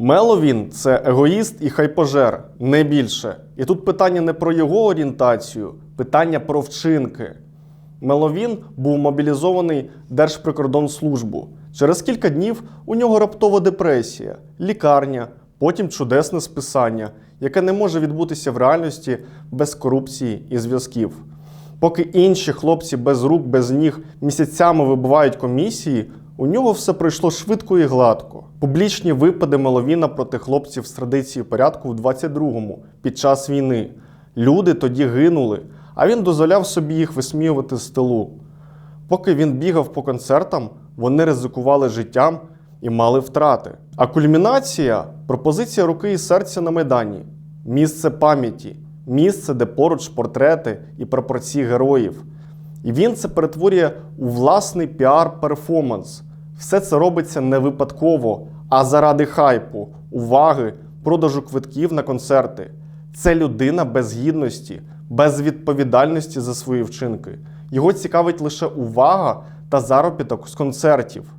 Меловін це егоїст і хайпожер, не більше. І тут питання не про його орієнтацію, питання про вчинки. Меловін був мобілізований Держприкордонслужбу. Через кілька днів у нього раптова депресія, лікарня, потім чудесне списання, яке не може відбутися в реальності без корупції і зв'язків. Поки інші хлопці без рук, без ніг місяцями вибивають комісії, у нього все пройшло швидко і гладко. Публічні випади Меловіна проти хлопців з традиції порядку в 22-му під час війни. Люди тоді гинули, а він дозволяв собі їх висміювати з тилу. Поки він бігав по концертам, вони ризикували життям і мали втрати. А кульмінація пропозиція руки і серця на Майдані, місце пам'яті, місце, де поруч портрети і прапорці героїв. І він це перетворює у власний піар-перформанс. Все це робиться не випадково, а заради хайпу, уваги, продажу квитків на концерти. Це людина без гідності, без відповідальності за свої вчинки. Його цікавить лише увага та заробіток з концертів.